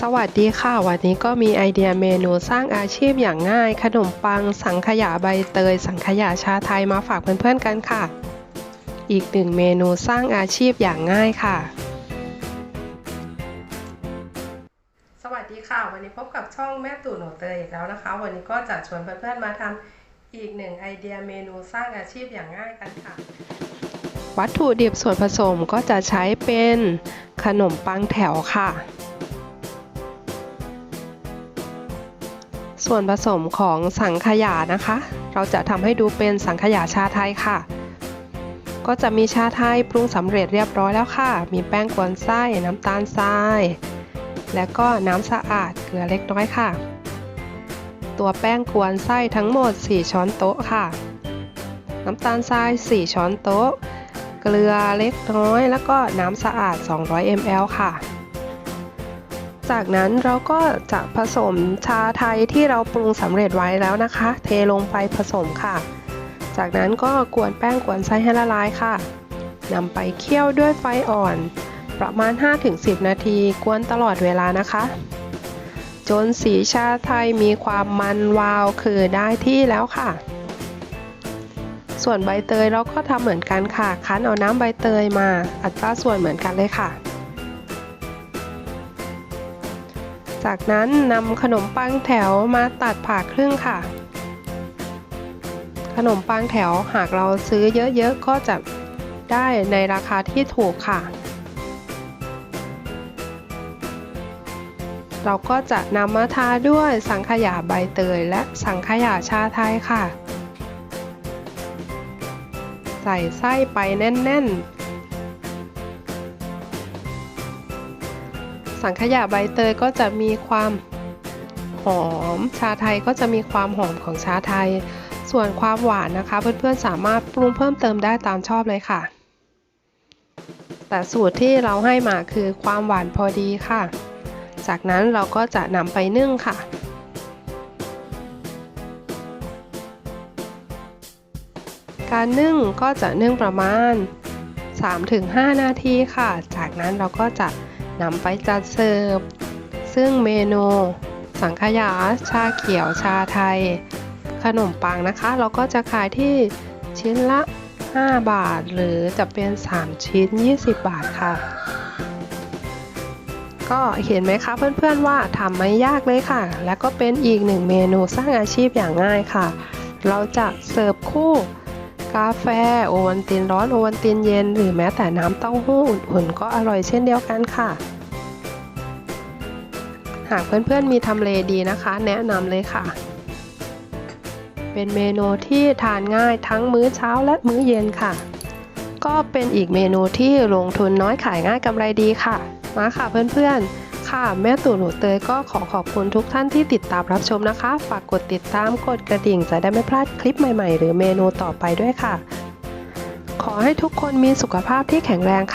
สวัสดีค่ะ วันนี้ก็มีไอเดียเมนูสร้างอาชีพอย่างง่าย ขนมปัง สังขยาใบเตย สังขยาชาไทยมาฝากเพื่อนๆกันค่ะ อีกหนึ่งเมนูสร้างอาชีพอย่างง่ายค่ะ สวัสดีค่ะ วันนี้พบกับช่องแม่ตู่หนูเตยอีกแล้วนะคะ วันนี้ก็จะชวนเพื่อนๆมาทำอีกหนึ่งไอเดียเมนูสร้างอาชีพอย่างง่ายกันค่ะ วัตถุดิบส่วนผสมก็จะใช้เป็นขนมปังแถวค่ะ ส่วนผสมของสังขยานะคะ เราจะทำให้ดูเป็นสังขยาชาไทยค่ะ ก็จะมีชาไทยปรุงสำเร็จเรียบร้อยแล้วค่ะ มีแป้งกวนไส้น้ำตาลทราย และก็น้ำสะอาดเกลือเล็กน้อยค่ะ ตัวแป้งกวนไส้ทั้งหมด 4 ช้อนโต๊ะค่ะ น้ำตาลทราย 4 ช้อนโต๊ะ เกลือเล็กน้อย แล้วก็น้ำสะอาด 200 ml ค่ะ จากนั้นเราก็จะผสมชาไทยที่เราปรุงสำเร็จไว้แล้วนะคะ เทลงไปผสมค่ะ จากนั้นก็กวนแป้งกวนไส้ให้ละลายค่ะนำไปเคี่ยวด้วยไฟอ่อน ประมาณ 5-10 นาทีกวนตลอดเวลานะคะ จนสีชาไทยมีความมันวาวคือได้ที่แล้วค่ะ ส่วนใบเตยเราก็ทำเหมือนกันค่ะ คั้นเอาน้ำใบเตยมาอัตราส่วนเหมือนกันเลยค่ะ จากนั้นนำขนมปังแถวมาตัดผ่าครึ่งค่ะ ขนมปังแถวหากเราซื้อเยอะๆ ก็จะได้ในราคาที่ถูกค่ะ เราก็จะนำมาทาด้วยสังขยาใบเตยและสังขยาชาไทยค่ะ ใส่ไส้ไปแน่นๆ สังขยาใบเตยก็จะมีความหอม ชาไทยก็จะมีความหอมของชาไทย ส่วนความหวานนะคะ เพื่อนๆสามารถปรุงเพิ่มเติมได้ตามชอบเลยค่ะ แต่สูตรที่เราให้มาคือความหวานพอดีค่ะ จากนั้นเราก็จะนำไปนึ่งค่ะการนึ่งก็จะนึ่งประมาณ 3-5 นาทีค่ะ จากนั้นเราก็จะ นำไปจัดเสิร์ฟ ซึ่งเมนู สังขยา ชาเขียว ชาไทย ขนมปังนะคะ เราก็จะขายที่ชิ้นละ 5 บาท หรือจะเป็น 3 ชิ้น 20 บาทค่ะ ก็เห็นไหมคะเพื่อนๆว่าทำไม่ยากเลยค่ะ และก็เป็นอีกหนึ่งเมนูสร้างอาชีพอย่างง่ายค่ะ เราจะเสิร์ฟคู่ กาแฟ โอวัลตินร้อนโอวัลตินเย็น หรือแม้แต่น้ำเต้าหู้อุ่นๆก็อร่อยเช่นเดียวกันค่ะ หากเพื่อนๆมีทำเลดีนะคะ แนะนำเลยค่ะ เป็นเมนูที่ทานง่ายทั้งมื้อเช้าและมื้อเย็นค่ะ ก็เป็นอีกเมนูที่ลงทุนน้อยขายง่ายกำไรดีค่ะ มาค่ะเพื่อนๆ ค่ะ แม่ตู่หนูเตยก็ขอขอบคุณทุกท่านที่ติดตามรับชมนะคะ ฝากกดติดตามกดกระดิ่งจะได้ไม่พลาดคลิปใหม่ๆ หรือเมนูต่อไปด้วยค่ะ ขอให้ทุกคนมีสุขภาพที่แข็งแรงค่ะ